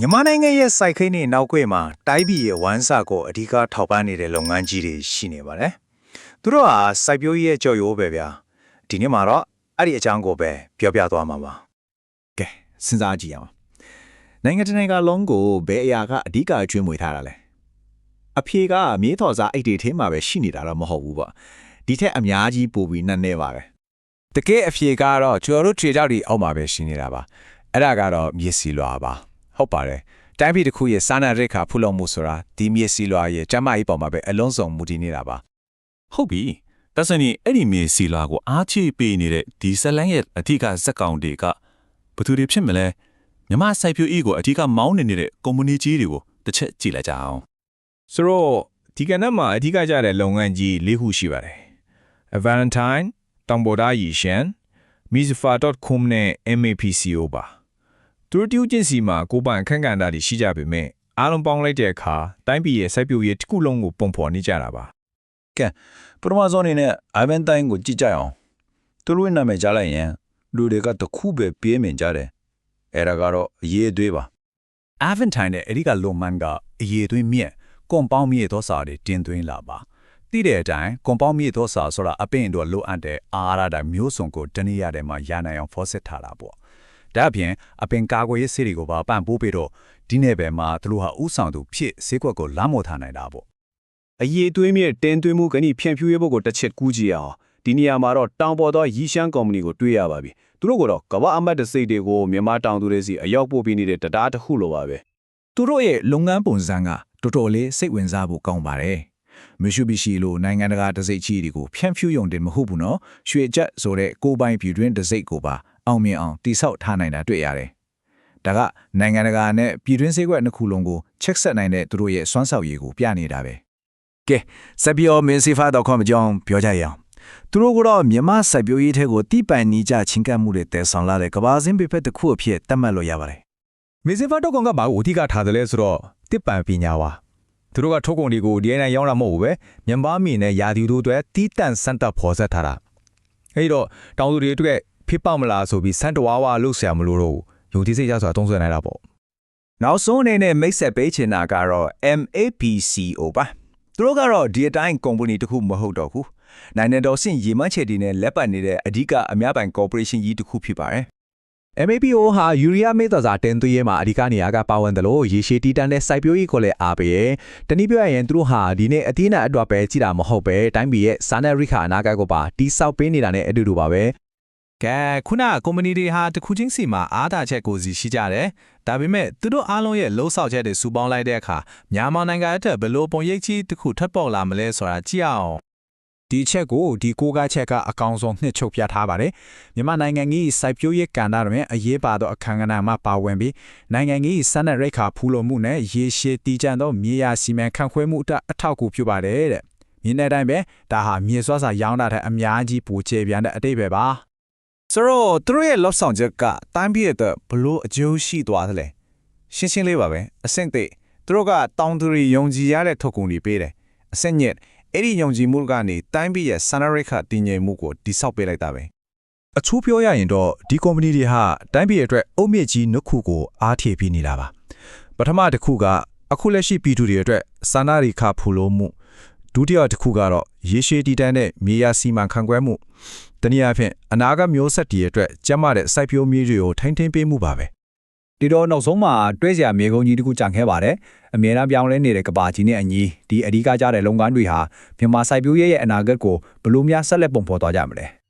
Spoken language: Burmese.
မြန်မာနိုင်ငံရဲ့စိုက်ခိတ်နဲ့နောက်ခွေမှာတိုင်းပြည်ရဲ့ဝမ်းစာကိုအဓိကထောက်ပံ့နေတဲ့လုပ်ငန်းကြီးတွေရှိနေပါတယ်။သူတို့ဟာစိုက်ပျိုးရေးရဲ့ကြော်ရိုးပဲဗျာ။ဒီနေ့မှာတော့အဲ့ဒီအကြောင်းကိုပဲပြောပြသွားမှာပါကဲစဉ်းစားကြည့်အောင်နိုင်ငံတစ်နိုင်ငံလုံးကိုဘယ်အရာကအဓိကကျွေးမွေထားတာလဲအဖြေကမြေးထော်စားအိတ်တွေထဲမှာပဲရှိနေတာတော့မဟုတ်ဘူးပေါ့ဒီထက်အများကြီးပိုပြီးနှံ့နေပါပဲတကယ်အဖြေကတော့ကျွန်တော်တို့ခြေကြောက်တွေအောက်မှာပဲရှိနေတာပါအဲ့ဒါကတော့မျက်စိလွှာပါ ဟုတ်ပါတယ်တိုင်းပြည်တစ်ခုရဲ့စာနာရိတ်ခါဖူလုံမှုဆိုတာဒီမျက်စိလွှာရဲ့ကျန်းမာရေးပေါ်မှာပဲအလုံးစုံမူတည်နေတာပါဟုတ်ပြီတဆန်နီအဲ့ဒီမြေစီလာကိုအားချိပေးနေတဲ့ဒီဇလန်ရဲ့အထူးဇက်ကောင်တွေကဘယ်သူတွေဖြစ်မလဲမြမစိုက်ဖြူအီကိုအထူးမောင်းနေနေတဲ့ကွန်မြူနတီတွေကိုတစ်ချက်ကြည့်လိုက်ကြအောင်ဆိုတော့ဒီကနေ့မှာအဓိကကျတဲ့လုပ်ငန်းကြီး၄ခုရှိပါတယ်။ Valentine, Tamboda Yishan, Mizifa.com နဲ့ MAPCO ပါ။ သူတို့တယောက်ချင်းစီမှာကိုယ်ပိုင်အခန့်ကဏ္ဍတွေရှိကြပေမဲ့အားလုံးပေါင်းလိုက်တဲ့အခါတိုင်းပြည်ရဲ့စိုက်ပျိုးရေးတစ်ခုလုံးကိုပုံဖော်နေကြတာပါပထမဆုံးအနေနဲ့ Ivan Time ကိုကြည့်ကြအောင်သူတို့ရဲ့နာမည်ကြားလိုက်ရင်လူတွေကတစ်ခုပဲပြေးမြင်ကြတယ်အဲ့ဒါကတော့အရေးအသွေးပါ Aventine နဲ့အဓိကလုံမန်ကအရေးသွင်းမြက်ကွန်ပေါင်းမြေသောစာတွေတင်သွင်းလာပါတိတဲ့အတိုင်းကွန်ပေါင်းမြေသောစာဆိုတာအပင်တို့လိုအပ်တဲ့အာဟာရဓာတ်မျိုးစုံကိုတနည်းရတဲ့မှာရနိုင်အောင်ဖော်စစ်ထားတာပေါ့ ဒါအပြင်အပင်ကာကွယ်ရေးဆေးတွေကိုပါပံ့ပိုးပြီးတော့ဒီနယ်ပယ်မှာသူတို့ဟာဥဆောင်သူဖြစ်ဈေးကွက်ကိုလမ်းမော်ထားနိုင်တာပေါ့အရေးသွေးမြင့်တင်းသွင်းမှုကဏ္ဍဖြန့်ဖြူးရေးဘက်ကိုတစ်ချက်ကူးကြည့်အောင်ဒီနေရာမှာတော့တောင်ပေါ်သောရီရှမ်းကုမ္ပဏီကိုတွေ့ရပါပြီသူတို့ကတော့ကမ္ဘာအမတ်တစိတ်တွေကိုမြန်မာတောင်သူတွေစီအရောက်ပို့ပေးနေတဲ့တရားတစ်ခုလိုပါပဲသူတို့ရဲ့လုပ်ငန်းပုံစံကတော်တော်လေးစိတ်ဝင်စားဖို့ကောင်းပါတယ်မရှုဘီရှိလိုနိုင်ငံတကာတစိတ်ချီတွေကိုဖြန့်ဖြူးယုံတယ်မဟုတ်ဘူးနော်ရွှေချက်ဆိုတဲ့ကိုယ်ပိုင်ပြည်တွင်းတစိတ်ကိုပါ အောင်မြင်အောင်တိဆောက်ထားနိုင်တာတွေ့ရတယ်ဒါကနိုင်ငံတကာနဲ့ပြည်တွင်းစေကွက်နှစ်ခုလုံးကိုချက်ဆက်နိုင်တဲ့သူတို့ရဲ့စွမ်းဆောင်ရည်ကိုပြနေတာပဲကဲစပီယိုမင်းစီဖာတော့ခွန်ကြောင်းပြောကြရအောင်သူတို့ကတော့မြန်မာစိုက်ပျိုးရေးထဲကိုတိပိုင်နီးကြချင်းကပ်မှုတွေတည်ဆောင်လာတဲ့ကဘာစင်းပိဖက်တစ်ခုအဖြစ်သတ်မှတ်လို့ရပါတယ်။မေဇင်ဖာတော့ကောင်ကဘာကိုအဓိကထားတယ်လဲဆိုတော့တစ်ပံပညာပါ။သူတို့ကထုတ်ကုန်တွေကို DNA ရောင်းတာမဟုတ်ဘူးပဲ။မြန်မာမီနဲ့ယာဒီတို့အတွက်တီးတန့်စန်တာဖော်ဆက်ထားတာ။အဲဒီတော့တောင်သူတွေအတွက် ဖိပောက်မလားဆိုပြီးစန်တဝါဝါလှုပ်ဆရာမလို့တော့ယုံကြည်စိတ်ကြဆိုတာသုံးဆွဲနိုင်တာပေါ့နောက်ဆုံးအနေနဲ့မိတ်ဆက်ပေးချင်တာကတော့ MAPCO ပါ။သူတို့ကတော့ဒီအတိုင်း company တစ်ခုမဟုတ်တော့ဘူး။နိုင်ငံတော်စင်ရေမန်းချေတီနဲ့လက်ပတ်နေတဲ့အဓိကအများပိုင် corporation ကြီးတစ်ခုဖြစ်ပါတယ်။ MAPO ဟာယူရီးယားမေးသောစာတင်သွင်းရေးမှာအဓိကနေရာကပါဝင်တယ်လို့ရေရှည်တီတန်တဲ့စိုက်ပျိုးရေးကိုလည်းအားပေးရယ်တနည်းပြောရရင်သူတို့ဟာဒီနေ့အသေးနဲ့အတွက်ပဲကြည်တာမဟုတ်ပဲတိုင်းပြည်ရဲ့စာနယ်ရိခအနာဂတ်ကိုပါတိဆောက်ပေးနေတာနဲ့အတူတူပါပဲ ကဲခုနကကုမ္ပဏီတွေဟာတစ်ခုချင်းစီမှာအားသာချက်ကိုစီရှိကြတယ်ဒါပေမဲ့သူတို့အားလုံးရဲ့လှုပ်ဆောက်ချက်တွေစုပေါင်းလိုက်တဲ့အခါမြန်မာနိုင်ငံအထက်ဘယ်လိုပုံရိပ်ကြီးတစ်ခုထပ်ပေါ်လာမလဲဆိုတာကြည့်အောင်ဒီချက်ကိုဒီကိုးကားချက်ကအကောင်ဆုံးနှစ်ချုပ်ပြထားပါတယ်မြန်မာနိုင်ငံကြီးစိုက်ပျိုးရေးကဏ္ဍတွင်အရေးပါသောအခမ်းအနားမှာပါဝင်ပြီးနိုင်ငံကြီးစနစ်ရိတ်ခါဖူလုံမှုနဲ့ရေရှည်တည်ကြံသောမြေယာစီမံခန့်ခွဲမှုအတွက်အထောက်အကူပြုပါတယ်တဲ့မြင်းတဲ့အတိုင်းပဲဒါဟာမြေစွာစာရောင်းတာတဲ့အများကြီးပိုကျပြန်တဲ့အတိတ်ပဲပါ ဆိုတော့သူတို့ရဲ့လောက်ဆောင်ချက်ကတိုင်းပြည်အတွက်ဘလို့အကျိုးရှိသွားသလဲရှင်းရှင်းလေးပါပဲအဆင့်သိသူတို့ကတောင်သူတွေယုံကြည်ရတဲ့ထုတ်ကုန်တွေပေးတယ်အဆင့်ညက်အဲ့ဒီယုံကြည်မှုကနေတိုင်းပြည်ရဲ့ဆန္ဒရိခတည်ငြိမ်မှုကိုတိဆောက်ပေးလိုက်တာပဲအချိုးပြောရရင်တော့ဒီကုမ္ပဏီတွေဟာတိုင်းပြည်အတွက်အုတ်မြစ်ကြီးနှစ်ခုကိုအားထည့်ပြီးနေတာပါပထမတစ်ခုကအခုလက်ရှိပြည်သူတွေအတွက်စာနာရိခဖူလို့မှု ဒုတိယတစ်ခုကတော့ရေရှည်တည်တံ့တဲ့မြေယာစီမံခန့်ခွဲမှုတနည်းအားဖြင့်အနာဂတ်မျိုးဆက်တည်အတွက်ကျန်းမာတဲ့စိုက်ပျိုးမြေတွေကိုထိန်းသိမ်းပေးမှုပါပဲဒီတော့နောက်ဆုံးမှာတွဲစရာမြေကုန်းကြီးတစ်ခုကြံခဲ့ပါတယ်အမြဲတမ်းပြောင်းလဲနေတဲ့ကဘာကြီးနဲ့အညီဒီအဓိကကြတဲ့လုပ်ငန်းတွေဟာမြန်မာစိုက်ပျိုးရေးရဲ့အနာဂတ်ကိုဘယ်လို့များဆက်လက်ပုံဖော်သွားကြမလဲ